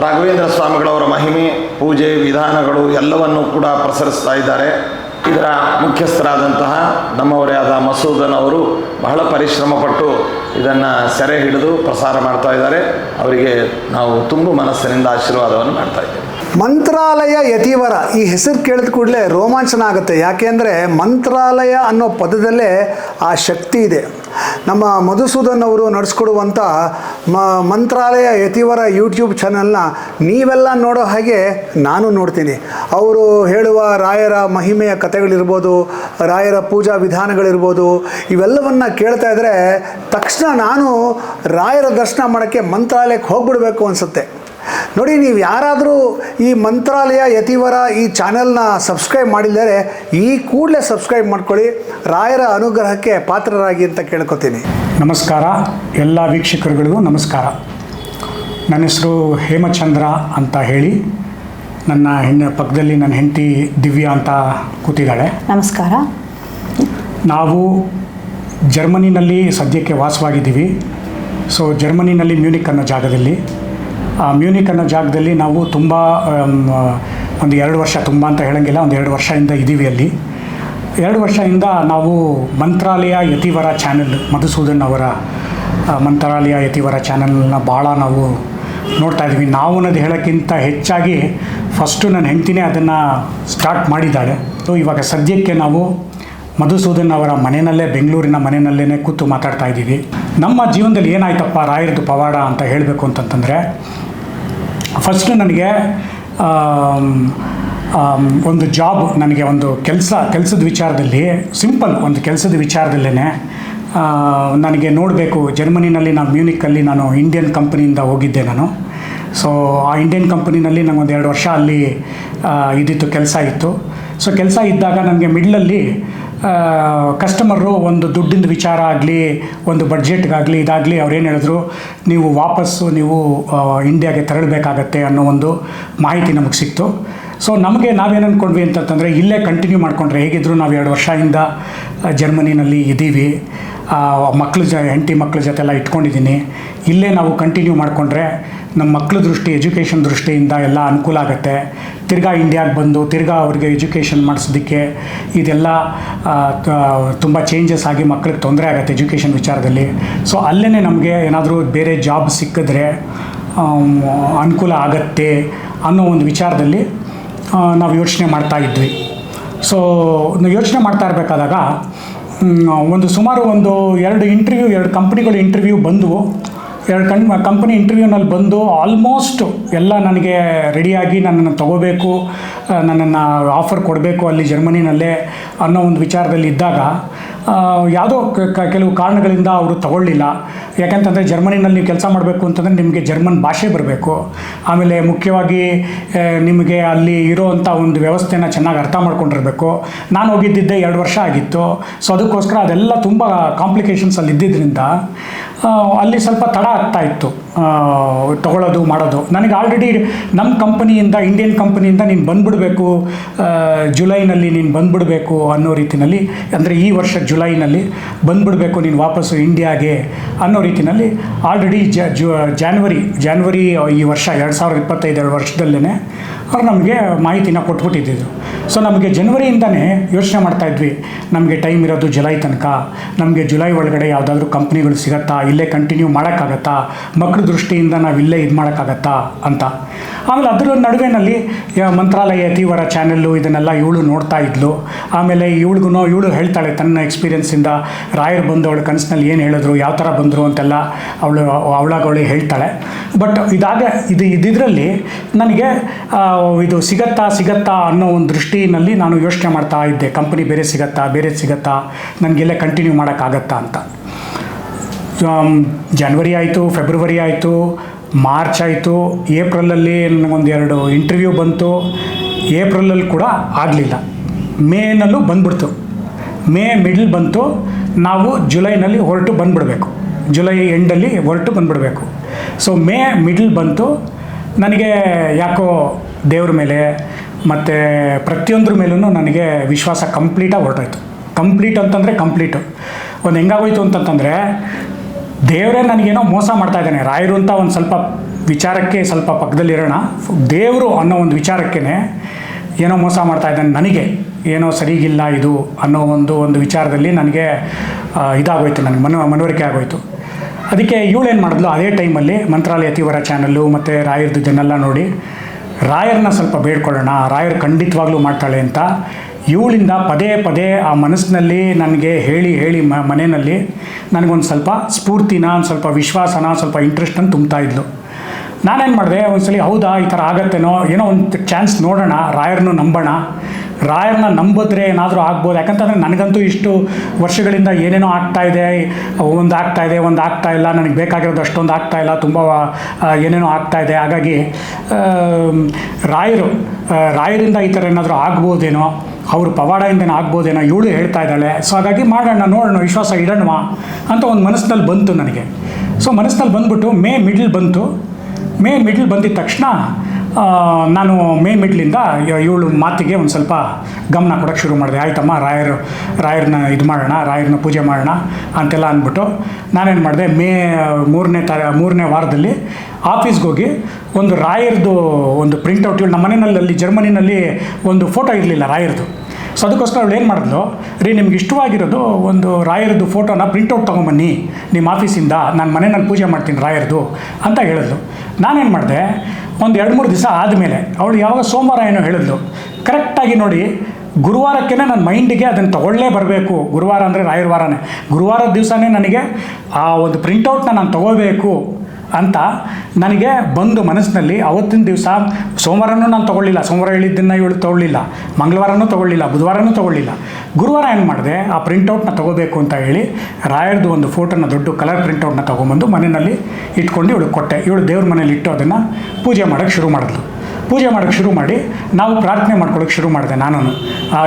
ರಾಘವೇಂದ್ರ ಸ್ವಾಮಿಗಳವರ ಮಹಿಮೆ, ಪೂಜೆ, ವಿಧಾನಗಳು ಎಲ್ಲವನ್ನು ಕೂಡ ಪ್ರಸರಿಸ್ತಾ ಇದ್ದಾರೆ. ಇದರ ಮುಖ್ಯಸ್ಥರಾದಂತಹ ನಮ್ಮವರೇ ಆದ ಮಸೂದನ್ ಅವರು ಬಹಳ ಪರಿಶ್ರಮ ಪಟ್ಟು ಇದನ್ನು ಸೆರೆ ಹಿಡಿದು ಪ್ರಸಾರ ಮಾಡ್ತಾ ಇದ್ದಾರೆ. ಅವರಿಗೆ ನಾವು ತುಂಬ ಮನಸ್ಸಿನಿಂದ ಆಶೀರ್ವಾದವನ್ನು ಮಾಡ್ತಾ ಇದ್ದೇವೆ. ಮಂತ್ರಾಲಯ ಯತಿವರ. ಈ ಹೆಸರು ಕೇಳಿದ ಕೂಡಲೇ ರೋಮಾಂಚನ ಆಗುತ್ತೆ ಯಾಕೆಂದರೆ ಮಂತ್ರಾಲಯ ಅನ್ನೋ ಪದದಲ್ಲೇ ಆ ಶಕ್ತಿ ಇದೆ. ನಮ್ಮ ಮಧುಸೂದನ್ ಅವರು ನಡೆಸ್ಕೊಡುವಂಥ ಮ, ಮಂತ್ರಾಲಯ ಯತಿವರ ಯೂಟ್ಯೂಬ್ ಚಾನಲ್ನ ನೀವೆಲ್ಲ ನೋಡೋ ಹಾಗೆ ನಾನು ನೋಡ್ತೀನಿ. ಅವರು ಹೇಳುವ ರಾಯರ ಮಹಿಮೆಯ ಕಥೆಗಳಿರ್ಬೋದು, ರಾಯರ ಪೂಜಾ ವಿಧಾನಗಳಿರ್ಬೋದು, ಇವೆಲ್ಲವನ್ನು ಕೇಳ್ತಾ ಇದ್ದರೆ ತಕ್ಷಣ ನಾನು ರಾಯರ ದರ್ಶನ ಮಾಡೋಕ್ಕೆ ಮಂತ್ರಾಲಯಕ್ಕೆ ಹೋಗ್ಬಿಡ್ಬೇಕು ಅನಿಸುತ್ತೆ. ನೋಡಿ ನೀವು ಯಾರಾದರೂ ಈ ಮಂತ್ರಾಲಯ ಯತಿವರ ಈ ಚಾನೆಲ್ನ ಸಬ್ಸ್ಕ್ರೈಬ್ ಮಾಡಿದರೆ ಈ ಕೂಡಲೇ ಸಬ್ಸ್ಕ್ರೈಬ್ ಮಾಡ್ಕೊಳ್ಳಿ. ರಾಯರ ಅನುಗ್ರಹಕ್ಕೆ ಪಾತ್ರರಾಗಿ ಅಂತ ಕೇಳ್ಕೊತೀನಿ. ನಮಸ್ಕಾರ. ಎಲ್ಲ ವೀಕ್ಷಕರುಗಳಿಗೂ ನಮಸ್ಕಾರ. ನನ್ನ ಹೆಸರು ಹೇಮಚಂದ್ರ ಅಂತ ಹೇಳಿ ನನ್ನ ಹೆಣ್ಣು ಪಕ್ಕದಲ್ಲಿ ನನ್ನ ಹೆಂಡತಿ ದಿವ್ಯಾ ಅಂತ ಕೂತಿದ್ದಾಳೆ. ನಮಸ್ಕಾರ. ನಾವು ಜರ್ಮನಿನಲ್ಲಿ ಸದ್ಯಕ್ಕೆ ವಾಸವಾಗಿದ್ದೀವಿ. ಸೊ ಜರ್ಮನಿನಲ್ಲಿ ಮ್ಯೂನಿಕ್ ಅನ್ನೋ ಜಾಗದಲ್ಲಿ. ಮ್ಯೂನಿಕ್ ಅನ್ನೋ ಜಾಗದಲ್ಲಿ ನಾವು ತುಂಬ ಒಂದು ಎರಡು ವರ್ಷ ತುಂಬ ಅಂತ ಹೇಳೋಂಗಿಲ್ಲ, ಒಂದು ಎರಡು ವರ್ಷದಿಂದ ಇದ್ದೀವಿ ಅಲ್ಲಿ. ಎರಡು ವರ್ಷದಿಂದ ನಾವು ಮಂತ್ರಾಲಯ ಯತಿವರ ಚಾನೆಲ್, ಮಧುಸೂದನ್ ಅವರ ಮಂತ್ರಾಲಯ ಯತಿವರ ಚಾನೆಲ್ನ ಭಾಳ ನಾವು ನೋಡ್ತಾ ಇದ್ದೀವಿ ನಾವು ಅನ್ನೋದು ಹೇಳೋಕ್ಕಿಂತ ಹೆಚ್ಚಾಗಿ ಫಸ್ಟು ನನ್ನ ಹೆಂಡ್ತಿನೇ ಅದನ್ನು ಸ್ಟಾರ್ಟ್ ಮಾಡಿದ್ದಾಳೆ. ಸೊ ಇವಾಗ ಸದ್ಯಕ್ಕೆ ನಾವು ಮಧುಸೂದನ್ ಅವರ ಮನೆಯಲ್ಲೇ, ಬೆಂಗಳೂರಿನ ಮನೆಯಲ್ಲೇ ಕೂತು ಮಾತಾಡ್ತಾ ಇದ್ದೀವಿ ನಮ್ಮ ಜೀವನದಲ್ಲಿ ಏನಾಯ್ತಪ್ಪ ರಾಯರದು ಪವಾಡ ಅಂತ ಹೇಳಬೇಕು ಅಂತಂತಂದರೆ ಫಸ್ಟು ನನಗೆ ಒಂದು ಜಾಬ್ ನನಗೆ ಒಂದು ಕೆಲಸ, ಕೆಲಸದ ವಿಚಾರದಲ್ಲಿ ಸಿಂಪಲ್ ಒಂದು ಕೆಲಸದ ವಿಚಾರದಲ್ಲೇ ನನಗೆ ನೋಡಬೇಕು, ಜರ್ಮನಿನಲ್ಲಿ ನಾನು ಮ್ಯೂನಿಕಲ್ಲಿ ನಾನು ಇಂಡಿಯನ್ ಕಂಪ್ನಿಯಿಂದ ಹೋಗಿದ್ದೆ ನಾನು. ಸೊ ಆ ಇಂಡಿಯನ್ ಕಂಪನಿನಲ್ಲಿ ನಂಗೊಂದು ಎರಡು ವರ್ಷ ಅಲ್ಲಿ ಇದಿತ್ತು, ಕೆಲಸ ಇತ್ತು. ಸೊ ಕೆಲಸ ಇದ್ದಾಗ ನನಗೆ ಮಿಡ್ಲಲ್ಲಿ ಕಸ್ಟಮರು ಒಂದು ದುಡ್ಡಿನ ವಿಚಾರ ಆಗಲಿ, ಒಂದು ಬಡ್ಜೆಟ್ಗಾಗಲಿ ಇದಾಗಲಿ ಅವ್ರೇನು ಹೇಳಿದ್ರು, ನೀವು ವಾಪಸ್ಸು ನೀವು ಇಂಡಿಯಾಗೆ ತೆರಳಬೇಕಾಗತ್ತೆ ಅನ್ನೋ ಒಂದು ಮಾಹಿತಿ ನಮಗೆ ಸಿಕ್ತು. ಸೊ ನಮಗೆ ನಾವೇನು ಅಂದ್ಕೊಂಡ್ವಿ ಅಂತಂತಂದರೆ, ಇಲ್ಲೇ ಕಂಟಿನ್ಯೂ ಮಾಡಿಕೊಂಡ್ರೆ ಹೇಗಿದ್ರು ನಾವು ಎರಡು ವರ್ಷದಿಂದ ಜರ್ಮನಿನಲ್ಲಿ ಇದ್ದೀವಿ ಮಕ್ಕಳ ಜ, ಹೆಂಡತಿ ಮಕ್ಕಳ ಜೊತೆ ಎಲ್ಲ ಇಟ್ಕೊಂಡಿದ್ದೀನಿ. ಇಲ್ಲೇ ನಾವು ಕಂಟಿನ್ಯೂ ಮಾಡಿಕೊಂಡ್ರೆ ನಮ್ಮ ಮಕ್ಕಳ ದೃಷ್ಟಿ ಎಜುಕೇಷನ್ ದೃಷ್ಟಿಯಿಂದ ಎಲ್ಲ ಅನುಕೂಲ ಆಗುತ್ತೆ. ತಿರ್ಗಾ ಇಂಡಿಯಾಗೆ ಬಂದು ತಿರ್ಗಾ ಅವ್ರಿಗೆ ಎಜುಕೇಷನ್ ಮಾಡಿಸೋದಕ್ಕೆ ಇದೆಲ್ಲ ತುಂಬ ಚೇಂಜಸ್ ಆಗಿ ಮಕ್ಕಳಿಗೆ ತೊಂದರೆ ಆಗುತ್ತೆ ಎಜುಕೇಷನ್ ವಿಚಾರದಲ್ಲಿ. ಸೊ ಅಲ್ಲೇ ನಮಗೆ ಏನಾದರೂ ಬೇರೆ ಜಾಬ್ ಸಿಕ್ಕಿದ್ರೆ ಅನುಕೂಲ ಆಗತ್ತೆ ಅನ್ನೋ ಒಂದು ವಿಚಾರದಲ್ಲಿ ನಾವು ಯೋಚನೆ ಮಾಡ್ತಾ ಇದ್ವಿ. ಸೊ ಯೋಚನೆ ಮಾಡ್ತಾ ಇರಬೇಕಾದಾಗ ಒಂದು ಸುಮಾರು ಒಂದು ಎರಡು ಇಂಟರ್ವ್ಯೂ ಎರಡು ಕಂಪ್ನಿಗಳು ಇಂಟರ್ವ್ಯೂ ಬಂದವು. ಎರಡು ಕಣ್ ಕಂಪ್ನಿ ಇಂಟರ್ವ್ಯೂನಲ್ಲಿ ಬಂದು ಆಲ್ಮೋಸ್ಟ್ ಎಲ್ಲ ನನಗೆ ರೆಡಿಯಾಗಿ ನನ್ನನ್ನು ತಗೋಬೇಕು ನನ್ನನ್ನು ಆಫರ್ ಕೊಡಬೇಕು ಅಲ್ಲಿ ಜರ್ಮನಿನಲ್ಲೇ ಅನ್ನೋ ಒಂದು ವಿಚಾರದಲ್ಲಿ ಇದ್ದಾಗ ಯಾವುದೋ ಕೆಲವು ಕಾರಣಗಳಿಂದ ಅವರು ತಗೊಳ್ಳಿಲ್ಲ. ಯಾಕಂತಂದರೆ ಜರ್ಮನಿನಲ್ಲಿ ನೀವು ಕೆಲಸ ಮಾಡಬೇಕು ಅಂತಂದರೆ ನಿಮಗೆ ಜರ್ಮನ್ ಭಾಷೆ ಬರಬೇಕು. ಆಮೇಲೆ ಮುಖ್ಯವಾಗಿ ನಿಮಗೆ ಅಲ್ಲಿ ಇರೋವಂಥ ಒಂದು ವ್ಯವಸ್ಥೆನ ಚೆನ್ನಾಗಿ ಅರ್ಥ ಮಾಡ್ಕೊಂಡಿರಬೇಕು. ನಾನು ಹೋಗಿದ್ದಿದ್ದೆ ಎರಡು ವರ್ಷ ಆಗಿತ್ತು. ಸೊ ಅದಕ್ಕೋಸ್ಕರ ಅದೆಲ್ಲ ತುಂಬ ಕಾಂಪ್ಲಿಕೇಶನ್ಸಲ್ಲಿ ಇದ್ದಿದ್ದರಿಂದ ಅಲ್ಲಿ ಸ್ವಲ್ಪ ತಡ ಆಗ್ತಾ ಇತ್ತು. ತೊಗೊಳ್ಳೋದು, ಮಾಡೋದು. ನನಗೆ ಆಲ್ರೆಡಿ ನಮ್ಮ ಕಂಪನಿಯಿಂದ ಇಂಡಿಯನ್ ಕಂಪನಿಯಿಂದ ನೀನು ಬಂದ್ಬಿಡಬೇಕು ಜುಲೈನಲ್ಲಿ ನೀನು ಬಂದ್ಬಿಡಬೇಕು ಅನ್ನೋ ರೀತಿಯಲ್ಲಿ ಅಂದರೆ ಈ ವರ್ಷ ಜುಲೈನಲ್ಲಿ ಬಂದ್ಬಿಡಬೇಕು ನೀನು ವಾಪಸ್ಸು ಇಂಡಿಯಾಗೆ ಅನ್ನೋ ರೀತಿಯಲ್ಲಿ ಆಲ್ರೆಡಿ ಜ ಜಾನ್ವರಿ ಜಾನ್ವರಿ ಈ ವರ್ಷ ಎರಡು ಸಾವಿರದ ಇಪ್ಪತ್ತೈದು ವರ್ಷದಲ್ಲೇ ಅವ್ರು ನಮಗೆ ಮಾಹಿತಿನ ಕೊಟ್ಬಿಟ್ಟಿದ್ದು ಸೊ ನಮಗೆ ಜನವರಿಯಿಂದನೇ ಯೋಚನೆ ಮಾಡ್ತಾ ಇದ್ವಿ. ನಮಗೆ ಟೈಮ್ ಇರೋದು ಜುಲೈ ತನಕ. ನಮಗೆ ಜುಲೈ ಒಳಗಡೆ ಯಾವುದಾದ್ರೂ ಕಂಪ್ನಿಗಳು ಸಿಗತ್ತಾ? ಇಲ್ಲೇ ಕಂಟಿನ್ಯೂ ಮಾಡೋಕ್ಕಾಗತ್ತಾ? ಮಕ್ಕಳ ದೃಷ್ಟಿಯಿಂದ ನಾವು ಇಲ್ಲೇ ಇದು ಮಾಡೋಕ್ಕಾಗತ್ತಾ? ಅಂತ. ಆಮೇಲೆ ಅದರ ನಡುವೆನಲ್ಲಿ ಮಂತ್ರಾಲಯ, ತೀವರ ಚಾನೆಲ್ಲು ಇದನ್ನೆಲ್ಲ ಇವಳು ನೋಡ್ತಾ ಇದ್ಲು. ಆಮೇಲೆ ಇವಳಿಗೂ ಇವಳು ಹೇಳ್ತಾಳೆ ತನ್ನ ಎಕ್ಸ್ಪೀರಿಯೆನ್ಸಿಂದ ರಾಯರು ಬಂದು ಅವಳ ಕನಸಿನಲ್ಲಿ ಏನು ಹೇಳಿದ್ರು, ಯಾವ ಥರ ಬಂದರು ಅಂತೆಲ್ಲ ಅವಳು ಅವಳಾಗವಳಿ ಹೇಳ್ತಾಳೆ. ಬಟ್ ಇದಾಗ ಇದು, ಇದಿದ್ರಲ್ಲಿ ನನಗೆ ಇದು ಸಿಗತ್ತಾ ಸಿಗತ್ತಾ ಅನ್ನೋ ಒಂದು ದೃಷ್ಟಿನಲ್ಲಿ ನಾನು ಯೋಚನೆ ಮಾಡ್ತಾ ಇದ್ದೆ ಕಂಪನಿ ಬೇರೆ ಸಿಗತ್ತಾ ಬೇರೆ ಸಿಗತ್ತಾ ನನಗೆಲ್ಲ ಕಂಟಿನ್ಯೂ ಮಾಡೋಕ್ಕಾಗತ್ತಾ ಅಂತ. ಜನವರಿ ಆಯಿತು ಫೆಬ್ರವರಿ ಆಯಿತು ಮಾರ್ಚ್ ಆಯಿತು ಏಪ್ರಿಲಲ್ಲಿ ನನಗೊಂದು ಎರಡು ಇಂಟರ್ವ್ಯೂ ಬಂತು. ಏಪ್ರಿಲಲ್ಲಿ ಕೂಡ ಆಗಲಿಲ್ಲ. ಮೇನಲ್ಲೂ ಬಂದ್ಬಿಡ್ತು. ಮೇ ಮಿಡ್ಲ್ ಬಂತು. ನಾವು ಜುಲೈನಲ್ಲಿ ಹೊರಟು ಬಂದ್ಬಿಡಬೇಕು. ಜುಲೈ ಎಂಡಲ್ಲಿ ಹೊರಟು ಬಂದ್ಬಿಡಬೇಕು. ಸೊ ಮೇ ಮಿಡ್ಲ್ ಬಂತು. ನನಗೆ ಯಾಕೋ ದೇವ್ರ ಮೇಲೆ ಮತ್ತು ಪ್ರತಿಯೊಂದ್ರ ಮೇಲೂ ನನಗೆ ವಿಶ್ವಾಸ ಕಂಪ್ಲೀಟಾಗಿ ಹೊರಟೋಯ್ತು. ಕಂಪ್ಲೀಟ್ ಅಂತಂದರೆ ಕಂಪ್ಲೀಟು ಒಂದು ಹೆಂಗಾಗೋಯ್ತು ಅಂತಂತಂದರೆ, ದೇವರೇ ನನಗೇನೋ ಮೋಸ ಮಾಡ್ತಾ ಇದ್ದಾನೆ. ರಾಯರು ಅಂತ ಒಂದು ಸ್ವಲ್ಪ ವಿಚಾರಕ್ಕೆ ಸ್ವಲ್ಪ ಪಕ್ಕದಲ್ಲಿರೋಣ ದೇವರು ಅನ್ನೋ ಒಂದು ವಿಚಾರಕ್ಕೇ ಏನೋ ಮೋಸ ಮಾಡ್ತಾ ಇದ್ದಾನೆ ನನಗೆ. ಏನೋ ಸರಿಗಿಲ್ಲ ಇದು ಅನ್ನೋ ಒಂದು ಒಂದು ವಿಚಾರದಲ್ಲಿ ನನಗೆ ಇದಾಗೋಯ್ತು. ನನಗೆ ಮನ, ಮನವರಿಕೆ ಆಗೋಯ್ತು. ಅದಕ್ಕೆ ಇವಳೇನು ಮಾಡಿದ್ಲು? ಅದೇ ಟೈಮಲ್ಲಿ ಮಂತ್ರಾಲಯ ತೀವ್ರ ಚಾನಲ್ಲು ಮತ್ತು ರಾಯರ್ದು ಇದನ್ನೆಲ್ಲ ನೋಡಿ ರಾಯರನ್ನ ಸ್ವಲ್ಪ ಬೇಡ್ಕೊಳ್ಳೋಣ, ರಾಯರು ಖಂಡಿತವಾಗ್ಲೂ ಮಾಡ್ತಾಳೆ ಅಂತ. ಇವಳಿಂದ ಪದೇ ಪದೇ ಆ ಮನಸ್ಸಿನಲ್ಲಿ ನನಗೆ ಹೇಳಿ ಹೇಳಿ ಮ, ಮನೆಯಲ್ಲಿ ನನಗೊಂದು ಸ್ವಲ್ಪ ಸ್ಫೂರ್ತಿನ, ಒಂದು ಸ್ವಲ್ಪ ವಿಶ್ವಾಸನ ಸ್ವಲ್ಪ ಇಂಟ್ರೆಸ್ಟನ್ನು ತುಂಬ್ತಾ ಇದ್ಲು. ನಾನೇನು ಮಾಡಿದೆ? ಒಂದ್ಸಲಿ ಹೌದಾ, ಈ ಥರ ಆಗತ್ತೇನೋ, ಏನೋ ಒಂದು ಚಾನ್ಸ್ ನೋಡೋಣ, ರಾಯರನ್ನು ನಂಬೋಣ. ರಾಯರನ್ನ ನಂಬಿದ್ರೆ ಏನಾದರೂ ಆಗ್ಬೋದು. ಯಾಕಂತಂದರೆ ನನಗಂತೂ ಇಷ್ಟು ವರ್ಷಗಳಿಂದ ಏನೇನೋ ಆಗ್ತಾ ಇದೆ, ಒಂದು ಆಗ್ತಾ ಇದೆ, ಒಂದು ಆಗ್ತಾ ಇಲ್ಲ, ನನಗೆ ಬೇಕಾಗಿರೋದು ಅಷ್ಟೊಂದು ಆಗ್ತಾ ಇಲ್ಲ, ತುಂಬ ಏನೇನೋ ಆಗ್ತಾ ಇದೆ. ಹಾಗಾಗಿ ರಾಯರು ರಾಯರಿಂದ ಈ ಥರ ಏನಾದರೂ ಆಗ್ಬೋದೇನೋ, ಅವರು ಪವಾಡದಿಂದ ಆಗ್ಬೋದೇನೋ ಇವಳು ಹೇಳ್ತಾ ಇದ್ದಾಳೆ. ಸೊ ಹಾಗಾಗಿ ಮಾಡೋಣ, ನೋಡೋಣ, ವಿಶ್ವಾಸ ಇಡೋಣ ಅಂತ ಒಂದು ಮನಸ್ಸಿನಲ್ಲಿ ಬಂತು ನನಗೆ. ಸೊ ಮನಸ್ಸಿನಲ್ಲಿ ಬಂದ್ಬಿಟ್ಟು ಮೇ ಮಿಡ್ಲ್ ಬಂತು. ಮೇ ಮಿಡ್ಲ್ ಬಂದಿದ್ದ ತಕ್ಷಣ ನಾನು ಮೇ ಮಿಡ್ಲಿಂದ ಇವಳು ಮಾತಿಗೆ ಒಂದು ಸ್ವಲ್ಪ ಗಮನ ಕೊಡೋಕ್ಕೆ ಶುರು ಮಾಡಿದೆ. ಆಯ್ತಮ್ಮ, ರಾಯರು ರಾಯರನ್ನ ಇದು ಮಾಡೋಣ ರಾಯರನ್ನ ಪೂಜೆ ಮಾಡೋಣ ಅಂತೆಲ್ಲ ಅಂದ್ಬಿಟ್ಟು ನಾನೇನು ಮಾಡಿದೆ, ಮೇ ಮೂರನೇ ತಾರ, ಮೂರನೇ ವಾರದಲ್ಲಿ ಆಫೀಸ್ಗೆ ಹೋಗಿ ಒಂದು ರಾಯರ್ದು ಒಂದು ಪ್ರಿಂಟೌಟ್ ಇವಳು ನಮ್ಮ ಮನೆಯಲ್ಲಿ ಜರ್ಮನಿನಲ್ಲಿ ಒಂದು ಫೋಟೋ ಇರಲಿಲ್ಲ ರಾಯರ್ದು. ಸೊ ಅದಕ್ಕೋಸ್ಕರ ಅವಳು ಏನು ಮಾಡಿದ್ಲು? ರೀ, ನಿಮ್ಗೆ ಇಷ್ಟವಾಗಿರೋದು ಒಂದು ರಾಯರದ್ದು ಫೋಟೋನ ಪ್ರಿಂಟೌಟ್ ತೊಗೊಂಬನ್ನಿ. ನಿಮ್ಮ ಆಫೀಸಿಂದ ನಾನು ಮನೆಯಲ್ಲಿ ಪೂಜೆ ಮಾಡ್ತೀನಿ ರಾಯರದು ಅಂತ ಹೇಳಿದ್ಲು. ನಾನೇನು ಮಾಡಿದೆ? ಒಂದು ಎರಡು ಮೂರು ದಿವಸ ಆದಮೇಲೆ ಅವಳು ಯಾವಾಗ ಸೋಮವಾರ ಏನೋ ಹೇಳಿದ್ಲು. ಕರೆಕ್ಟಾಗಿ ನೋಡಿ ಗುರುವಾರಕ್ಕೇ ನನ್ನ ಮೈಂಡಿಗೆ ಅದನ್ನು ತೊಗೊಳ್ಳೇ ಬರಬೇಕು. ಗುರುವಾರ ಅಂದರೆ ರಾಯರ ವಾರನೇ. ಗುರುವಾರದ ದಿವಸನೇ ನನಗೆ ಆ ಒಂದು ಪ್ರಿಂಟೌಟ್ನ ನಾನು ತಗೋಬೇಕು. ಅಂತ ನನಗೆ ಬಂದು ಮನಸ್ಸಿನಲ್ಲಿ ಅವತ್ತಿನ ದಿವಸ ಸೋಮವಾರನೂ ನಾನು ತೊಗೊಳ್ಳಿಲ್ಲ. ಸೋಮವಾರ ಹೇಳಿದ್ದನ್ನು ಇವಳು ತೊಗೊಳ್ಳಿಲ್ಲ. ಮಂಗಳವಾರನೂ ತೊಗೊಳ್ಳಿಲ್ಲ. ಬುಧವಾರನೂ ತೊಗೊಳ್ಳಿಲ್ಲ. ಗುರುವಾರ ಏನು ಮಾಡಿದೆ? ಆ ಪ್ರಿಂಟೌಟ್ನ ತೊಗೋಬೇಕು ಅಂತ ಹೇಳಿ ರಾಯರ್ದು ಒಂದು ಫೋಟೋನ ದೊಡ್ಡ ಕಲರ್ ಪ್ರಿಂಟೌಟ್ನ ತೊಗೊಂಬಂದು ಮನೆಯಲ್ಲಿ ಇಟ್ಕೊಂಡು ಇವಳು ಕೊಟ್ಟೆ. ಇವಳು ದೇವ್ರ ಮನೇಲಿ ಇಟ್ಟು ಅದನ್ನು ಪೂಜೆ ಮಾಡೋಕ್ಕೆ ಶುರು ಮಾಡಿದ್ಲು. ಪೂಜೆ ಮಾಡೋಕ್ಕೆ ಶುರು ಮಾಡಿ, ನಾವು ಪ್ರಾರ್ಥನೆ ಮಾಡ್ಕೊಳ್ಳೋಕೆ ಶುರು ಮಾಡಿದೆ ನಾನು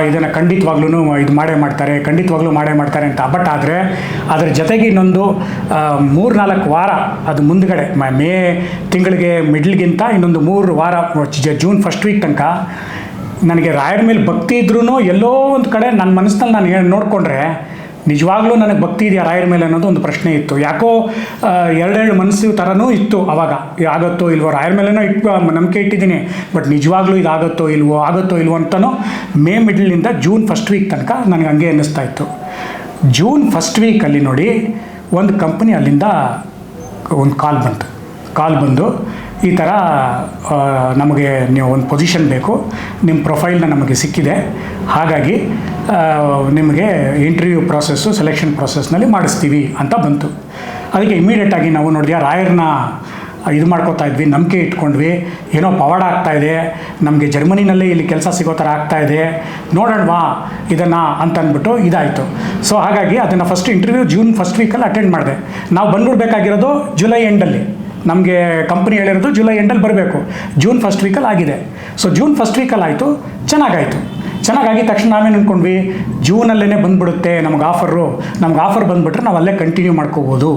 ಇದನ್ನು ಖಂಡಿತವಾಗ್ಲೂ ಇದು ಮಾಡೇ ಮಾಡ್ತಾರೆ, ಖಂಡಿತವಾಗ್ಲೂ ಮಾಡೇ ಮಾಡ್ತಾರೆ ಅಂತ. ಬಟ್ ಆದರೆ, ಅದರ ಜೊತೆಗೆ ಇನ್ನೊಂದು ಮೂರು ನಾಲ್ಕು ವಾರ ಅದು ಮುಂದ್ಗಡೆ, ಮ- ತಿಂಗಳಿಗೆ ಮಿಡ್ಲ್ಗಿಂತ ಇನ್ನೊಂದು ಮೂರು ವಾರ ಜೂನ್ ಫಸ್ಟ್ ವೀಕ್ ತನಕ ನನಗೆ ರಾಯರ ಮೇಲೆ ಭಕ್ತಿ ಇದ್ರೂ ಎಲ್ಲೋ ಒಂದು ಕಡೆ ನನ್ನ ಮನಸ್ಸಿನಲ್ಲಿ ನಾನು ನೋಡಿಕೊಂಡ್ರೆ ನಿಜವಾಗ್ಲೂ ನನಗೆ ಭಕ್ತಿ ಇದೆಯಾ ರಾಯರ ಮೇಲೆ ಅನ್ನೋದು ಒಂದು ಪ್ರಶ್ನೆ ಇತ್ತು. ಯಾಕೋ ಎರಡೆರಡು ಮನಸ್ಸು ಥರನೂ ಇತ್ತು ಅವಾಗ. ಆಗುತ್ತೋ ಇಲ್ವೋ ರಾಯರ ಮೇಲೇನೋ ಇಟ್ಟು ನಂಬಿಕೆ ಇಟ್ಟಿದ್ದೀನಿ. ಬಟ್ ನಿಜವಾಗ್ಲೂ ಇದು ಆಗುತ್ತೋ ಇಲ್ವೋ ಆಗುತ್ತೋ ಇಲ್ವೋ ಅಂತನೋ ಮೇ ಮಿಡ್ಲಿಂದ ಜೂನ್ ಫಸ್ಟ್ ವೀಕ್ ತನಕ ನನಗೆ ಹಂಗೆ ಅನ್ನಿಸ್ತಾ ಇತ್ತು. ಜೂನ್ ಫಸ್ಟ್ ವೀಕಲ್ಲಿ ನೋಡಿ, ಒಂದು ಕಂಪ್ನಿ ಅಲ್ಲಿಂದ ಒಂದು ಕಾಲ್ ಬಂತು. ಕಾಲ್ ಬಂದು ಈ ಥರ ನಮಗೆ ನೀವು ಒಂದು ಪೊಸಿಷನ್ ಬೇಕು. ನಿಮ್ಮ ಪ್ರೊಫೈಲ್ನ ನಮಗೆ ಸಿಕ್ಕಿದೆ. ಹಾಗಾಗಿ ನಿಮಗೆ ಇಂಟರ್ವ್ಯೂ ಪ್ರಾಸೆಸ್ಸು ಸೆಲೆಕ್ಷನ್ ಪ್ರಾಸೆಸ್ನಲ್ಲಿ ಮಾಡಿಸ್ತೀವಿ ಅಂತ ಬಂತು. ಅದಕ್ಕೆ ಇಮಿಡಿಯೇಟಾಗಿ ನಾವು ನೋಡಿದ್ಯಾ, ರಾಯರ್ನ ಇದು ಮಾಡ್ಕೋತಾ ಇದ್ವಿ, ನಂಬಿಕೆ ಇಟ್ಕೊಂಡ್ವಿ. ಏನೋ ಪವಾಡ ಆಗ್ತಾ ಇದೆ. ನಮಗೆ ಜರ್ಮನಿನಲ್ಲೇ ಇಲ್ಲಿ ಕೆಲಸ ಸಿಗೋ ಥರ ಆಗ್ತಾ ಇದೆ. ನೋಡೋಣವಾ ಇದನ್ನು ಅಂತ ಅಂದ್ಬಿಟ್ಟು ಇದಾಯಿತು. ಸೊ ಹಾಗಾಗಿ ಅದನ್ನು ಫಸ್ಟ್ ಇಂಟರ್ವ್ಯೂ ಜೂನ್ ಫಸ್ಟ್ ವೀಕಲ್ಲಿ ಅಟೆಂಡ್ ಮಾಡಿದೆ. ನಾವು ಬಂದ್ಬಿಡ್ಬೇಕಾಗಿರೋದು ಜುಲೈ ಎಂಡಲ್ಲಿ ನಮಗೆ ಕಂಪ್ನಿ ಹೇಳಿರೋದು ಜುಲೈ ಎಂಡಲ್ಲಿ ಬರಬೇಕು. ಜೂನ್ ಫಸ್ಟ್ ವೀಕಲ್ಲಿ ಆಗಿದೆ. ಸೊ ಜೂನ್ ಫಸ್ಟ್ ವೀಕಲ್ಲಿ ಆಯಿತು, ಚೆನ್ನಾಗಾಯಿತು. ಚೆನ್ನಾಗಿದ ತಕ್ಷಣ ನಾವೇನು ಅಂದ್ಕೊಂಡ್ವಿ ಜೂನಲ್ಲೇ ಬಂದ್ಬಿಡುತ್ತೆ ನಮ್ಗೆ ಆಫರು. ನಮ್ಗೆ ಆಫರ್ ಬಂದುಬಿಟ್ರೆ ನಾವು ಅಲ್ಲೇ ಕಂಟಿನ್ಯೂ ಮಾಡ್ಕೋಬೋದು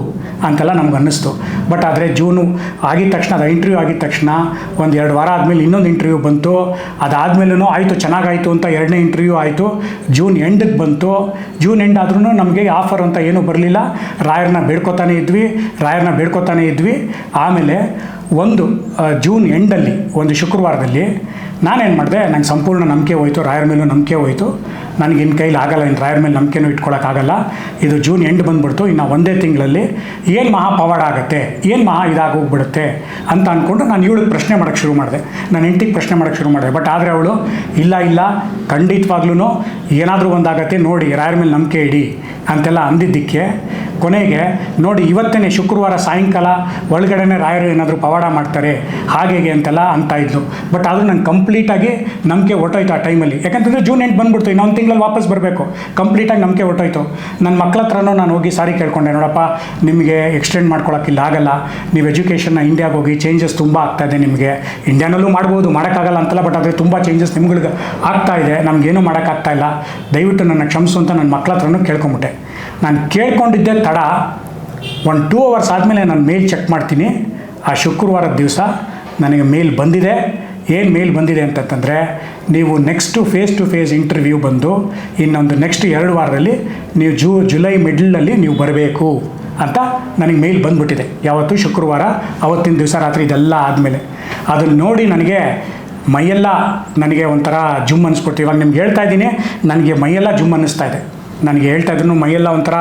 ಅಂತೆಲ್ಲ ನಮ್ಗೆ ಅನ್ನಿಸ್ತು. ಬಟ್ ಆದರೆ ಜೂನು ಆಗಿದ ತಕ್ಷಣ, ಅದು ಇಂಟರ್ವ್ಯೂ ಆಗಿದ ತಕ್ಷಣ ಒಂದು ಎರಡು ವಾರ ಆದಮೇಲೆ ಇನ್ನೊಂದು ಇಂಟರ್ವ್ಯೂ ಬಂತು. ಅದಾದಮೇಲೂ ಆಯಿತು, ಚೆನ್ನಾಗಾಯಿತು ಅಂತ ಎರಡನೇ ಇಂಟರ್ವ್ಯೂ ಆಯಿತು. ಜೂನ್ ಎಂಡಿಗೆ ಬಂತು. ಜೂನ್ ಎಂಡ್ ಆದ್ರೂ ನಮಗೆ ಆಫರ್ ಅಂತ ಏನೂ ಬರಲಿಲ್ಲ. ರಾಯರನ್ನ ಬೇಡ್ಕೋತಾನೆ ಇದ್ವಿ. ರಾಯರನ್ನ ಬೇಡ್ಕೋತಾನೆ ಇದ್ವಿ. ಆಮೇಲೆ ಒಂದು ಜೂನ್ ಎಂಡಲ್ಲಿ ಒಂದು ಶುಕ್ರವಾರದಲ್ಲಿ ನಾನೇನು ಮಾಡಿದೆ, ನಂಗೆ ಸಂಪೂರ್ಣ ನಂಬಿಕೆ ಹೋಯಿತು, ರಾಯರ ಮೇಲೂ ನಂಬಿಕೆ ಹೋಯಿತು. ನನಗೆ ಇನ್ನು ಕೈಲಿ ಆಗಲ್ಲ ಇನ್ನು ರಾಯರ್ ಮೇಲೆ ನಂಬಿಕೆನೂ ಇಟ್ಕೊಳ್ಳೋಕ್ಕಾಗಲ್ಲ ಇದು ಜೂನ್ ಎಂಡ್ ಬಂದ್ಬಿಡ್ತು, ಇನ್ನು ಒಂದೇ ತಿಂಗಳಲ್ಲಿ ಏನು ಮಹಾ ಪವಾಡ ಆಗುತ್ತೆ, ಏನು ಮಹಾ ಇದಾಗೋಗ್ಬಿಡುತ್ತೆ ಅಂತ ಅಂದ್ಕೊಂಡು ನಾನು ಇವಳಿಗೆ ಪ್ರಶ್ನೆ ಮಾಡೋಕ್ಕೆ ಶುರು ಮಾಡಿದೆ. ನಾನು ಹೆಂಡತಿಗೆ ಪ್ರಶ್ನೆ ಮಾಡೋಕ್ಕೆ ಶುರು ಮಾಡಿದೆ, ಬಟ್ ಆದರೆ ಅವಳು, ಇಲ್ಲ ಇಲ್ಲ ಖಂಡಿತವಾಗ್ಲೂ ಏನಾದರೂ ಒಂದಾಗತ್ತೆ ನೋಡಿ, ರಾಯರ ಮೇಲೆ ನಂಬಿಕೆ ಇಡಿ ಅಂತೆಲ್ಲ ಅಂದಿದ್ದಕ್ಕೆ ಕೊನೆಗೆ ನೋಡಿ ಇವತ್ತೇ ಶುಕ್ರವಾರ ಸಾಯಂಕಾಲ ಒಳಗಡೆನೆ ರಾಯರು ಏನಾದರೂ ಪವಾಡ ಮಾಡ್ತಾರೆ ಹಾಗೆ ಅಂತೆಲ್ಲ ಅಂತ ಇದ್ಲು. ಬಟ್ ಆದರೂ ನಂಗೆ ಕಂಪ್ಲೀಟಾಗಿ ನಂಬಿಕೆ ಹೊಟ್ಟೋಯ್ತು ಆ ಟೈಮಲ್ಲಿ ಯಾಕಂತಂದರೆ ಜೂನ್ ಎಂಟು ಬಂದ್ಬಿಡ್ತು, ಇನ್ನೊಂದು ತಿಂಗಳಲ್ಲಿ ವಾಪಸ್ ಬರಬೇಕು. ಕಂಪ್ಲೀಟಾಗಿ ನಂಬಿಕೆ ಹೊಟ್ಟೋಯ್ತು ನನ್ನ ಮಕ್ಕಳ ಹತ್ರನೂ ನಾನು ಹೋಗಿ ಸಾರಿ ಕೇಳ್ಕೊಂಡೆ, ನೋಡಪ್ಪ, ನಿಮಗೆ ಎಕ್ಸ್ಟೆಂಡ್ ಮಾಡ್ಕೊಳಕ್ಕಿಲ್ಲ ಆಗಲ್ಲ. ನೀವು ಎಜುಕೇಷನ್ನ ಇಂಡಿಯಾಗೆ ಹೋಗಿ ಚೇಂಜಸ್ ತುಂಬ ಆಗ್ತಾ ಇದೆ ನಿಮಗೆ. ಇಂಡಿಯಾನಲ್ಲೂ ಮಾಡ್ಬೋದು, ಮಾಡೋಕ್ಕಾಗಲ್ಲ ಅಂತಲ್ಲ ಬಟ್ ಆದರೆ ತುಂಬ ಚೇಂಜಸ್ ನಿಮ್ಗಳಿಗೆ ಆಗ್ತಾ ಇದೆ. ನಮಗೇನು ಮಾಡೋಕ್ಕಾಗ್ತಾ ಇಲ್ಲ. ದಯವಿಟ್ಟು ನನ್ನ ಕ್ಷಮಿಸು ಅಂತ ನನ್ನ ಮಕ್ಕಳ ಹತ್ರನೂ ಕೇಳ್ಕೊಂಬಿಟ್ಟೆ. ನಾನು ಕೇಳ್ಕೊಂಡಿದ್ದೆ ತಡ. ಒಂದು ಟೂ ಅವರ್ಸ್ ಆದಮೇಲೆ ನಾನು ಮೇಲ್ ಚೆಕ್ ಮಾಡ್ತೀನಿ. ಆ ಶುಕ್ರವಾರದ ದಿವಸ ನನಗೆ ಮೇಲ್ ಬಂದಿದೆ. ಏನು ಮೇಲ್ ಬಂದಿದೆ ಅಂತಂತಂದರೆ, ನೀವು next face to face interview ಬಂದು ಇನ್ನೊಂದು ನೆಕ್ಸ್ಟ್ ಎರಡು ವಾರದಲ್ಲಿ ನೀವು ಜೂ, ಜುಲೈ ಮಿಡ್ಲಲ್ಲಿ ನೀವು ಬರಬೇಕು ಅಂತ ನನಗೆ ಮೇಲ್ ಬಂದ್ಬಿಟ್ಟಿದೆ. ಯಾವತ್ತು ಶುಕ್ರವಾರ, ಅವತ್ತಿನ ದಿವಸ ರಾತ್ರಿ ಇದೆಲ್ಲ ಆದಮೇಲೆ. ಅದನ್ನು ನೋಡಿ ನನಗೆ ಮೈಯೆಲ್ಲ ನನಗೆ ಒಂಥರ ಜುಮ್ ಅನಿಸ್ಬಿಟ್ಟು ಇವಾಗ ನಿಮ್ಗೆ ಹೇಳ್ತಾ ಇದ್ದೀನಿ, ನನಗೆ ಮೈಯೆಲ್ಲ ಜುಮ್ ಅನ್ನಿಸ್ತಾ ಇದೆ. ನನಗೆ ಹೇಳ್ತಾ ಇದ್ರು, ಮೈಯೆಲ್ಲ ಒಂಥರ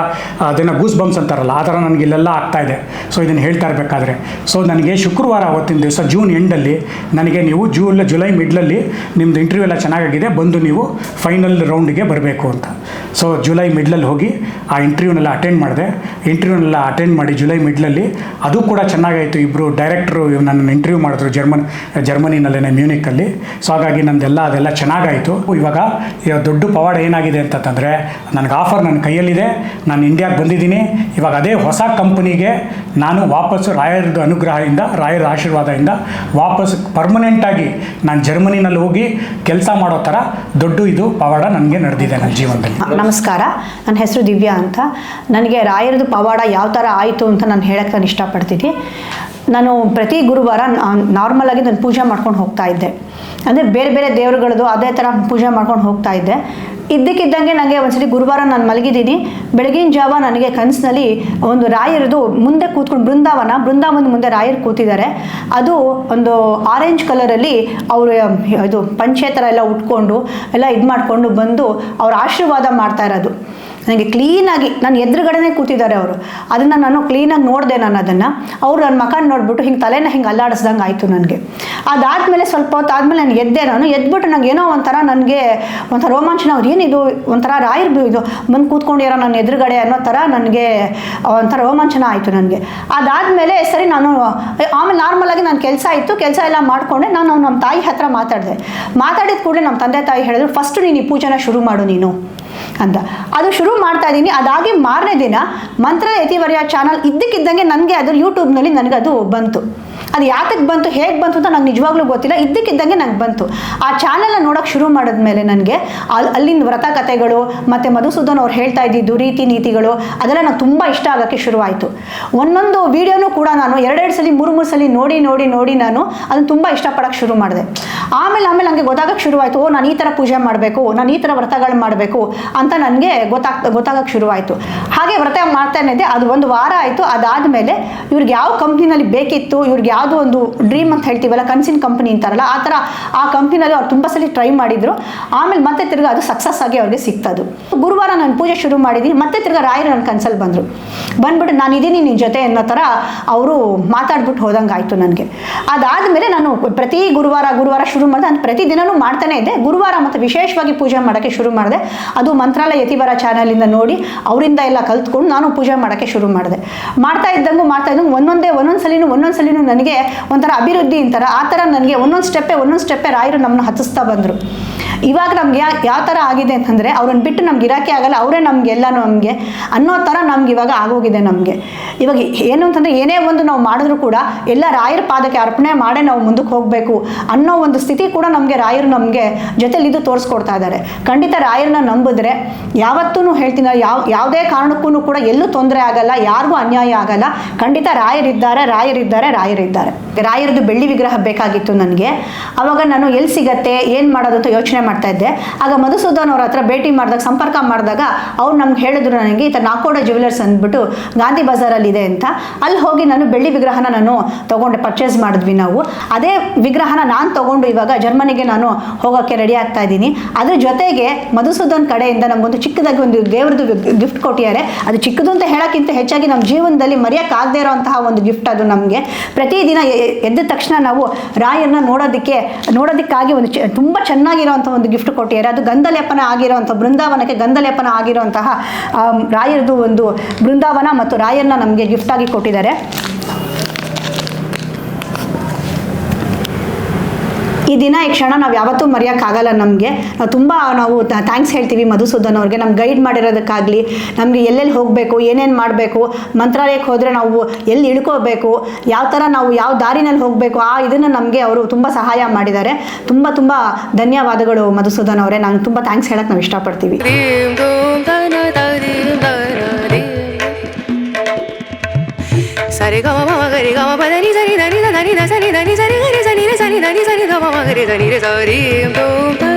ಅದನ್ನು ಗೂಸ್ ಬಂಪ್ಸ್ ಅಂತಾರಲ್ಲ, ಆ ಥರ ನನಗೆ ಇಲ್ಲೆಲ್ಲ ಆಗ್ತಾ ಇದೆ. ಸೊ ಇದನ್ನು ಹೇಳ್ತಾ ಇರಬೇಕಾದ್ರೆ. ಸೊ ನನಗೆ ಶುಕ್ರವಾರ ಅವತ್ತಿನ ದಿವಸ ಜೂನ್ ಎಂಡಲ್ಲಿ ನನಗೆ ನೀವು ಜೂನ್ ಜುಲೈ ಮಿಡ್ಲಲ್ಲಿ ನಿಮ್ಮದು ಇಂಟರ್ವ್ಯೂ ಎಲ್ಲ ಚೆನ್ನಾಗಾಗಿದೆ, ಬಂದು ನೀವು ಫೈನಲ್ ರೌಂಡಿಗೆ ಬರಬೇಕು ಅಂತ. ಸೊ ಜುಲೈ ಮಿಡ್ಲಲ್ಲಿ ಹೋಗಿ ಆ ಇಂಟರ್ವ್ಯೂನೆಲ್ಲ ಅಟೆಂಡ್ ಮಾಡಿದೆ. ಇಂಟರ್ವ್ಯೂನೆಲ್ಲ ಅಟೆಂಡ್ ಮಾಡಿ ಜುಲೈ ಮಿಡ್ಲಲ್ಲಿ ಅದು ಕೂಡ ಚೆನ್ನಾಗಾಯಿತು. ಇಬ್ಬರು ಡೈರೆಕ್ಟ್ರು ನನ್ನ ಇಂಟರ್ವ್ಯೂ ಮಾಡಿದ್ರು ಜರ್ಮನ್ ಜರ್ಮನಿನಲ್ಲೇ ಮ್ಯೂನಿಕಲ್ಲಿ ಸೊ ಹಾಗಾಗಿ ನಂದೆಲ್ಲ ಅದೆಲ್ಲ ಚೆನ್ನಾಗಾಯಿತು. ಇವಾಗ ದೊಡ್ಡ ಪವಾಡ ಏನಾಗಿದೆ ಅಂತಂತಂದರೆ ನನಗೆ ಆಫರ್ ನನ್ನ ಕೈಯಲ್ಲಿದೆ. ನಾನು ಇಂಡಿಯಾಗೆ ಬಂದಿದ್ದೀನಿ. ಇವಾಗ ಅದೇ ಹೊಸ ಕಂಪನಿಗೆ ನಾನು ವಾಪಸ್ಸು ರಾಯರದ ಅನುಗ್ರಹದಿಂದ, ರಾಯರ ಆಶೀರ್ವಾದದಿಂದ ವಾಪಸ್ ಪರ್ಮನೆಂಟಾಗಿ ನಾನು ಜರ್ಮನಿನಲ್ಲಿ ಹೋಗಿ ಕೆಲಸ ಮಾಡೋ ಥರ ದೊಡ್ಡ ಇದು ಪವಾಡ ನನಗೆ ನಡೆದಿದೆ ನನ್ನ ಜೀವನದಲ್ಲಿ. ನಮಸ್ಕಾರ. ನನ್ನ ಹೆಸರು ದಿವ್ಯಾ ಅಂತ. ನನಗೆ ರಾಯರದು ಪವಾಡ ಯಾವ ಥರ ಆಯಿತು ಅಂತ ನಾನು ಹೇಳಕ್ಕೆ ನಾನು ಇಷ್ಟಪಡ್ತೀನಿ. ನಾನು ಪ್ರತಿ ಗುರುವಾರ ನಾರ್ಮಲ್ ಆಗಿ ನಾನು ಪೂಜೆ ಮಾಡ್ಕೊಂಡು ಹೋಗ್ತಾ ಇದ್ದೆ. ಅಂದರೆ ಬೇರೆ ಬೇರೆ ದೇವರುಗಳದ್ದು ಅದೇ ಥರ ಪೂಜೆ ಮಾಡ್ಕೊಂಡು ಹೋಗ್ತಾ ಇದ್ದೆ. ಇದ್ದಕ್ಕಿದ್ದಂಗೆ ನನಗೆ ಒಂದ್ಸತಿ ಗುರುವಾರ ನಾನು ಮಲಗಿದ್ದೀನಿ. ಬೆಳಗಿನ ಜಾವ ನನಗೆ ಕನಸಿನಲ್ಲಿ ಒಂದು ರಾಯರದು ಮುಂದೆ ಕೂತ್ಕೊಂಡು ಬೃಂದಾವನ ಬೃಂದಾವನ ಮುಂದೆ ರಾಯರು ಕೂತಿದ್ದಾರೆ. ಅದು ಒಂದು ಆರೆಂಜ್ ಕಲರಲ್ಲಿ ಅವರು, ಇದು ಪಂಚೆ ಥರ ಎಲ್ಲ ಉಟ್ಕೊಂಡು, ಎಲ್ಲ ಇದು ಮಾಡಿಕೊಂಡು ಬಂದು ಅವ್ರ ಆಶೀರ್ವಾದ ಮಾಡ್ತಾ ಇರೋದು. ನನಗೆ ಕ್ಲೀನಾಗಿ, ನನ್ನ ಎದುರುಗಡೆನೇ ಕೂತಿದ್ದಾರೆ ಅವರು. ಅದನ್ನು ನಾನು ಕ್ಲೀನಾಗಿ ನೋಡಿದೆ ನಾನು ಅದನ್ನು. ಅವರು ನನ್ನ ಮಕ ನೋಡಿಬಿಟ್ಟು ಹಿಂಗೆ ತಲೆನ ಹಿಂಗೆ ಅಲ್ಲಾಡಿಸ್ದಂಗೆ ಆಯಿತು ನನಗೆ. ಅದಾದಮೇಲೆ ಸ್ವಲ್ಪ ಹೊತ್ತು ಆದಮೇಲೆ ನಾನು ಎದ್ದೆ ನಾನು. ಎದ್ಬಿಟ್ಟು ನನಗೆ ಏನೋ ಒಂಥರ ನನಗೆ ಒಂಥರ ರೋಮಾಂಚನ, ಅವ್ರು ಏನಿದು? ಒಂಥರ ರಾಯರ್ ಇದು. ಬಂದು ಕೂತ್ಕೊಂಡಿರೋ ನನ್ನ ಎದುರುಗಡೆ ಅನ್ನೋ ಥರ ನನಗೆ ಒಂಥರ ರೋಮಾಂಚನ ಆಯಿತು ನನಗೆ. ಅದಾದಮೇಲೆ ಸರಿ ನಾನು ಆಮೇಲೆ ನಾರ್ಮಲಾಗಿ ನಾನು ಕೆಲಸ ಇತ್ತು. ಕೆಲಸ ಎಲ್ಲ ಮಾಡಿಕೊಂಡೆ. ನಾನು ನಮ್ಮ ತಾಯಿ ಹತ್ರ ಮಾತಾಡಿದೆ. ಮಾತಾಡಿದ ಕೂಡಲೇ ನಮ್ಮ ತಂದೆ ತಾಯಿ ಹೇಳಿದ್ರು, ಫಸ್ಟ್ ನೀನು ಈ ಪೂಜೆನ ಶುರು ಮಾಡು ನೀನು. ಅಂತ ಅದು ಶುರು ಮಾಡ್ತಾ ಇದ್ದೀನಿ ಅದಾಗಿ ಮಾರನೇ ದಿನ ಮಂತ್ರ ಯತಿವರ್ಯ ಚಾನಲ್ ಇದ್ದಕ್ಕಿದ್ದಂಗೆ ನನಗೆ ಅದು ಯೂಟ್ಯೂಬ್ನಲ್ಲಿ ನನಗೆ ಅದು ಬಂತು. ಅದು ಯಾತಕ್ಕೆ ಬಂತು, ಹೇಗೆ ಬಂತು ಅಂತ ನಂಗೆ ನಿಜವಾಗ್ಲೂ ಗೊತ್ತಿಲ್ಲ. ಇದ್ದಕ್ಕಿದ್ದಂಗೆ ನಂಗೆ ಬಂತು. ಆ ಚಾನಲ್ನ ನೋಡೋಕೆ ಶುರು ಮಾಡಿದ್ಮೇಲೆ ನನಗೆ ಅಲ್ಲಿ ಅಲ್ಲಿನ ವ್ರತ ಕಥೆಗಳು ಮತ್ತು ಮಧುಸೂದನ್ ಅವ್ರು ಹೇಳ್ತಾ ಇದ್ದಿದ್ದು, ರೀತಿ ನೀತಿಗಳು, ಅದೆಲ್ಲ ನಂಗೆ ತುಂಬ ಇಷ್ಟ ಆಗೋಕ್ಕೆ ಶುರುವಾಯಿತು. ಒಂದೊಂದು ವೀಡಿಯೋನೂ ಕೂಡ ನಾನು ಎರಡೆರಡು ಸಲ, ಮೂರು ಮೂರು ಸಲ ನೋಡಿ ನೋಡಿ ನೋಡಿ ನಾನು ಅದನ್ನು ತುಂಬ ಇಷ್ಟಪಡೋಕ್ಕೆ ಶುರು ಮಾಡಿದೆ. ಆಮೇಲೆ ಆಮೇಲೆ ನನಗೆ ಗೊತ್ತಾಗಕ್ಕೆ ಶುರುವಾಯಿತು, ಓ, ನಾನು ಈ ಥರ ಪೂಜೆ ಮಾಡಬೇಕು, ನಾನು ಈ ಥರ ವ್ರತಗಳು ಮಾಡಬೇಕು ಅಂತ ನನಗೆ ಗೊತ್ತಾಗ್ ಗೊತ್ತಾಗಕ್ಕೆ ಶುರುವಾಯಿತು. ಹಾಗೆ ವ್ರತ ಮಾಡ್ತಾನೆ ಅದು ಒಂದು ವಾರ ಆಯಿತು, ಅದಾದಮೇಲೆ ಇವ್ರಿಗೆ ಯಾವ ಕಂಪ್ನಿನಲ್ಲಿ ಬೇಕಿತ್ತು, ಇವ್ರಿಗೆ ಯಾವುದೋ ಒಂದು ಡ್ರೀಮ್ ಅಂತ ಹೇಳ್ತೀವಲ್ಲ, ಕನ್ಸಿನ್ ಕಂಪನಿ ಅಂತಾರಲ್ಲ, ಆ ಥರ ಆ ಕಂಪ್ನಿನಲ್ಲಿ ಅವ್ರು ತುಂಬ ಸಲ ಟ್ರೈ ಮಾಡಿದರು. ಆಮೇಲೆ ಮತ್ತೆ ತಿರ್ಗಿ ಅದು ಸಕ್ಸಸ್ ಆಗಿ ಅವ್ರಿಗೆ ಸಿಕ್ತದು. ಗುರುವಾರ ನಾನು ಪೂಜೆ ಶುರು ಮಾಡಿದ್ದೀನಿ ಮತ್ತೆ ತಿರ್ಗಿ ರಾಯರು ನನ್ನ ಕನ್ಸಲ್ಲಿ ಬಂದರು. ಬಂದ್ಬಿಟ್ಟು ನಾನು ಇದ್ದೀನಿ ನಿನ್ನ ಜೊತೆ ಅನ್ನೋ ಥರ ಅವರು ಮಾತಾಡ್ಬಿಟ್ಟು ಹೋದಂಗೆ ಆಯಿತು ನನಗೆ. ಅದಾದಮೇಲೆ ನಾನು ಪ್ರತಿ ಗುರುವಾರ ಗುರುವಾರ ಶುರು ಮಾಡಿದೆ ಅಂತ ಪ್ರತಿದಿನವೂ ಮಾಡ್ತಾನೆ ಇದ್ದೆ. ಗುರುವಾರ ಮತ್ತು ವಿಶೇಷವಾಗಿ ಪೂಜೆ ಮಾಡೋಕ್ಕೆ ಶುರು ಮಾಡಿದೆ. ಅದು ಮಂತ್ರಾಲಯ ಯತಿವರ ಚಾನಲಿಂದ ನೋಡಿ ಅವರಿಂದ ಎಲ್ಲ ಕಲ್ತ್ಕೊಂಡು ನಾನು ಪೂಜೆ ಮಾಡೋಕ್ಕೆ ಶುರು ಮಾಡಿದೆ. ಮಾಡ್ತಾ ಇದ್ದಂಗೂ, ಮಾಡ್ತಾ ಇದ್ದಂಗೆ ಒಂದೊಂದೇ, ಒಂದೊಂದು ಸಲಿನೂ ಒಂದೊಂದು ಸಲಿನೂ ನನಗೆ ಒಂಥರ ಅಭಿವೃದ್ಧಿ ಅಂತಾರೆ ಆ ಥರ ನನಗೆ ಒಂದೊಂದು ಸ್ಟೆಪ್ಪೇ ಒಂದೊಂದು ಸ್ಟೆಪ್ಪೇ ರಾಯರು ನಮ್ಮನ್ನು ಹತ್ತಿಸ್ತಾ ಬಂದರು. ಇವಾಗ ನಮ್ಗೆ ಯಾವ ಥರ ಆಗಿದೆ ಅಂತಂದರೆ ಅವ್ರನ್ನ ಬಿಟ್ಟು ನಮ್ಗೆ ಇರೋಕ್ಕೆ ಆಗಲ್ಲ, ಅವರೇ ನಮ್ಗೆ ಎಲ್ಲ ನಮಗೆ ಅನ್ನೋ ಥರ ನಮ್ಗೆ ಇವಾಗ ಆಗೋಗಿದೆ ನಮಗೆ. ಇವಾಗ ಏನು ಅಂತಂದರೆ ಏನೇ ಒಂದು ನಾವು ಮಾಡಿದ್ರು ಕೂಡ ಎಲ್ಲ ರಾಯರ ಪಾದಕ್ಕೆ ಅರ್ಪಣೆ ಮಾಡೇ ನಾವು ಮುಂದಕ್ಕೆ ಹೋಗಬೇಕು ಅನ್ನೋ ಒಂದು ಸ್ಥಿತಿ ಕೂಡ ನಮಗೆ ರಾಯರು ನಮಗೆ ಜೊತೆಲಿ ಇದು ತೋರಿಸ್ಕೊಡ್ತಾ ಇದ್ದಾರೆ. ಖಂಡಿತ ರಾಯರನ್ನ ನಂಬಿದ್ರೆ ಯಾವತ್ತೂ ಹೇಳ್ತೀನಿ, ಯಾವ ಯಾವುದೇ ಕಾರಣಕ್ಕೂ ಕೂಡ ಎಲ್ಲೂ ತೊಂದರೆ ಆಗಲ್ಲ, ಯಾರಿಗೂ ಅನ್ಯಾಯ ಆಗಲ್ಲ. ಖಂಡಿತ ರಾಯರಿದ್ದಾರೆ ರಾಯರಿದ್ದಾರೆ ರಾಯರಿದ್ದಾರೆ. ರಾಯರದ್ದು ಬೆಳ್ಳಿ ವಿಗ್ರಹ ಬೇಕಾಗಿತ್ತು ನನಗೆ. ಅವಾಗ ನಾನು ಎಲ್ಲಿ ಸಿಗತ್ತೆ, ಏನು ಮಾಡೋದು ಅಂತ ಯೋಚನೆ ಮಾಡ್ತಾ ಇದ್ದೆ. ಆಗ ಮಧುಸೂದನ್ ಅವ್ರ ಹತ್ರ ಭೇಟಿ ಮಾಡಿದಾಗ, ಸಂಪರ್ಕ ಮಾಡಿದಾಗ ಅವ್ರು ನಮ್ಗೆ ಹೇಳಿದ್ರು ನನಗೆ, ಈ ಥರ ನಾಕೋಡ ಜ್ಯುವೆಲರ್ಸ್ ಅಂದ್ಬಿಟ್ಟು ಗಾಂಧಿ ಬಜಾರಲ್ಲಿ ಇದೆ ಅಂತ. ಅಲ್ಲಿ ಹೋಗಿ ನಾನು ಬೆಳ್ಳಿ ವಿಗ್ರಹನ ನಾನು ತೊಗೊಂಡೆ ಪರ್ಚೇಸ್ ಮಾಡಿದ್ವಿ ನಾವು. ಅದೇ ವಿಗ್ರಹನ ನಾನು ತೊಗೊಂಡು ಇವಾಗ ಜರ್ಮನಿಗೆ ನಾನು ಹೋಗೋಕ್ಕೆ ರೆಡಿ ಆಗ್ತಾ ಇದ್ದೀನಿ. ಅದ್ರ ಜೊತೆಗೆ ಮಧುಸೂದನ್ ಕಡೆಯಿಂದ ನಮಗೊಂದು ಚಿಕ್ಕದಾಗಿ ಒಂದು ದೇವ್ರದ್ದು ಗಿಫ್ಟ್ ಕೊಟ್ಟಿದ್ದಾರೆ. ಅದು ಚಿಕ್ಕದು ಅಂತ ಹೇಳೋಕ್ಕಿಂತ ಹೆಚ್ಚಾಗಿ ನಮ್ಮ ಜೀವನದಲ್ಲಿ ಮರೆಯೋಕ್ಕಾಗದೇ ಇರೋಂತಹ ಒಂದು ಗಿಫ್ಟ್ ಅದು ನಮಗೆ. ಪ್ರತಿದಿನ ಎದ್ದ ತಕ್ಷಣ ನಾವು ರಾಯನ್ನ ನೋಡೋದಕ್ಕೆ, ನೋಡೋದಕ್ಕಾಗಿ ಒಂದು ತುಂಬ ಚೆನ್ನಾಗಿರೋಂಥ ಒಂದು ಗಿಫ್ಟ್ ಕೊಟ್ಟಿದ್ದಾರೆ. ಅದು ಗಂಧಲೇಪನ ಆಗಿರುವಂಥ ಬೃಂದಾವನಕ್ಕೆ ಗಂಧಲೇಪನ ಆಗಿರೋಂತಹ ಆಮ್, ರಾಯರದು ಒಂದು ಬೃಂದಾವನ ಮತ್ತು ರಾಯರನ್ನ ನಮಗೆ ಗಿಫ್ಟಾಗಿ ಕೊಟ್ಟಿದ್ದಾರೆ. ಈ ದಿನ ಈ ಕ್ಷಣ ನಾವು ಯಾವತ್ತೂ ಮರೆಯೋಕ್ಕಾಗಲ್ಲ ನಮಗೆ. ನಾವು ತುಂಬ ನಾವು ಥ್ಯಾಂಕ್ಸ್ ಹೇಳ್ತೀವಿ ಮಧುಸೂದನ್ ಅವ್ರಿಗೆ. ನಮ್ಗೆ ಗೈಡ್ ಮಾಡಿರೋದಕ್ಕಾಗಲಿ, ನಮಗೆ ಎಲ್ಲೆಲ್ಲಿ ಹೋಗಬೇಕು, ಏನೇನು ಮಾಡಬೇಕು ಮಂತ್ರಾಲಯಕ್ಕೆ ಹೋದರೆ ನಾವು ಎಲ್ಲಿ ಇಳ್ಕೋಬೇಕು, ಯಾವ ಥರ ನಾವು ಯಾವ ದಾರಿನಲ್ಲಿ ಹೋಗಬೇಕು, ಆ ಇದನ್ನು ನಮಗೆ ಅವರು ತುಂಬ ಸಹಾಯ ಮಾಡಿದ್ದಾರೆ. ತುಂಬ ತುಂಬ ಧನ್ಯವಾದಗಳು ಮಧುಸೂದನ್ ಅವರೇ. ನಾನು ತುಂಬ ಥ್ಯಾಂಕ್ಸ್ ಹೇಳಕ್ಕೆ ನಾವು ಇಷ್ಟಪಡ್ತೀವಿ. ಸರಿ, ಗಮ da na da dim da na dim ധനി സനി ധമ മകരി ധനി ധരീം തോം.